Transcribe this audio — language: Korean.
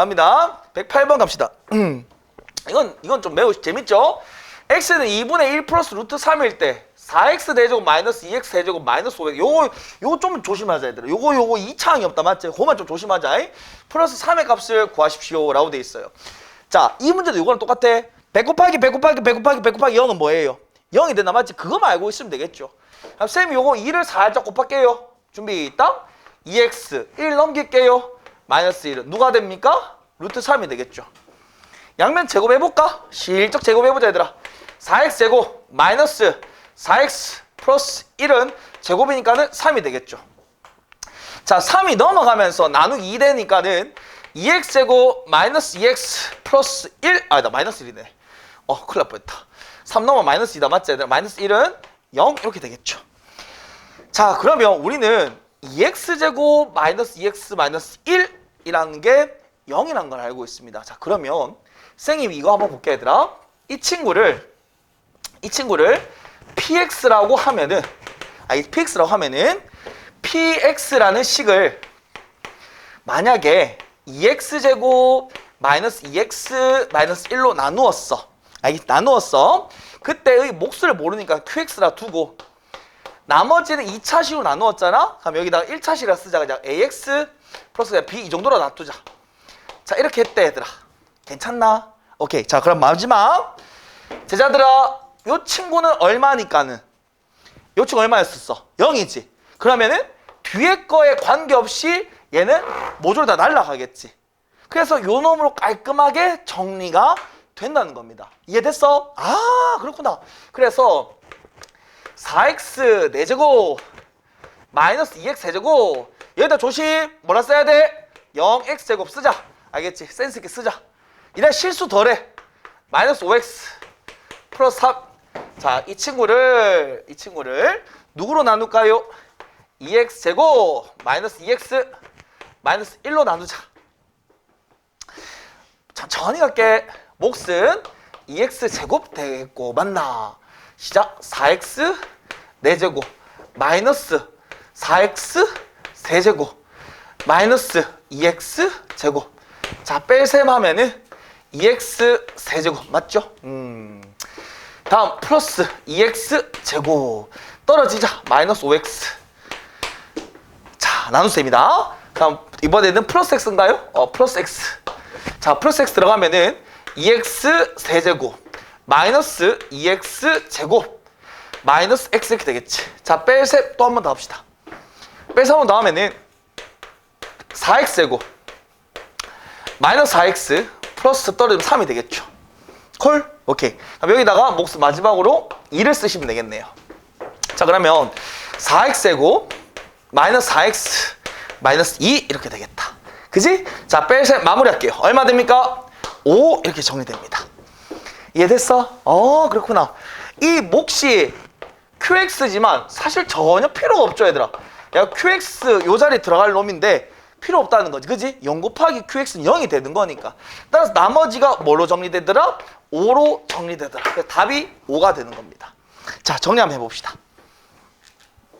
갑니다. 108번 갑시다. 음. 이건 이건 좀 매우 재밌죠? x는 2분의 1 플러스 루트 3일 때 4x 대제곱 마이너스 2x 대제곱 마이너스 500 요거 요거 좀 조심하자 얘들아 요거 요거 이차항이 없다 맞지? 그거만 좀 조심하자 이? 플러스 3의 값을 구하십시오 라고 돼 있어요 자 이 문제도 요거랑 똑같아 100 곱하기 100 곱하기 100 곱하기 100 곱하기 0은 뭐예요? 0이 된다 맞지? 그거만 알고 있으면 되겠죠 그럼 쌤이 요거 2를 살짝 곱할게요 준비 딱 2x 1 넘길게요 마이너스 1은 누가 됩니까? 루트 3이 되겠죠. 양면 제곱해볼까? 실적 제곱해보자 얘들아. 4x 제곱 마이너스 4x 플러스 1은 제곱이니까는 3이 되겠죠. 자 3이 넘어가면서 나누기 2 되니까는 2x 제곱 마이너스 2x 플러스 1 아니다 마이너스 1이네. 어 큰일 날 뻔했다. 3 넘어 마이너스 2다. 맞지 얘들아? 마이너스 1은 0 이렇게 되겠죠. 자 그러면 우리는 2x 제곱 마이너스 2x 마이너스 1 이라는 게 0이라는 걸 알고 있습니다. 자 그러면 선생님이 이거 한번 볼게 얘들아. 이 친구를 이 친구를 px라고 하면은 아이 px라고 하면은 px라는 식을 만약에 2x 제곱 마이너스 2x 마이너스 1로 나누었어. 아이 나누었어. 그때의 몫을 모르니까 qx라 두고 나머지는 2차 식으로 나누었잖아? 그럼 여기다가 1차 식이라 쓰자. 그냥 ax 플러스 그냥 b 이 정도로 놔두자. 자 이렇게 했대 얘들아. 괜찮나? 오케이. 자 그럼 마지막. 제자들아 요 친구는 얼마니까는? 요 친구 얼마였었어? 0이지. 그러면은 뒤에 거에 관계없이 얘는 모조리 다 날라가겠지. 그래서 요 놈으로 깔끔하게 정리가 된다는 겁니다. 이해됐어? 아 그렇구나. 그래서 4x 4제곱 마이너스 2x 세제곱. 여기다 조심. 뭐라 써야 돼? 0x 제곱 쓰자. 알겠지? 센스 있게 쓰자. 이래 실수 덜해. 마이너스 5x 플러스 3 자, 이 친구를 이 친구를 누구로 나눌까요? 2x 제곱 마이너스 2x 마이너스 1로 나누자. 천천히 갈게. 몫은 2x 제곱 되겠고 맞나 시작. 4x 4제곱. 마이너스 4x 세제곱. 마이너스 2x 제곱. 자 뺄셈 하면은 2x 세제곱. 맞죠? 음. 다음 플러스 2x 제곱. 떨어지자. 마이너스 5x 자 나눗셈이다. 다음 이번에는 플러스 x인가요? 어 플러스 x. 자 플러스 x 들어가면은 2x 세제곱 마이너스 2x 제곱 마이너스 x 이렇게 되겠지. 자 뺄셈 또 한 번 더 합시다. 뺄셈 한번더 하면은 4x 제곱 마이너스 4x 플러스 떨어지면 3이 되겠죠. 콜? 오케이. 그럼 여기다가 몫 마지막으로 2를 쓰시면 되겠네요. 자 그러면 4x 제곱 마이너스 4x 마이너스 2 이렇게 되겠다. 그지? 자 뺄셈 마무리할게요. 얼마 됩니까? 5 이렇게 정리됩니다 이해됐어? 어 그렇구나. 이 몫이 QX지만 사실 전혀 필요가 없죠 얘들아. 야 QX 요 자리에 들어갈 놈인데 필요 없다는 거지. 그지? 0 곱하기 QX는 0이 되는 거니까. 따라서 나머지가 뭘로 정리되더라? 5로 정리되더라. 답이 5가 되는 겁니다. 자 정리 한번 해봅시다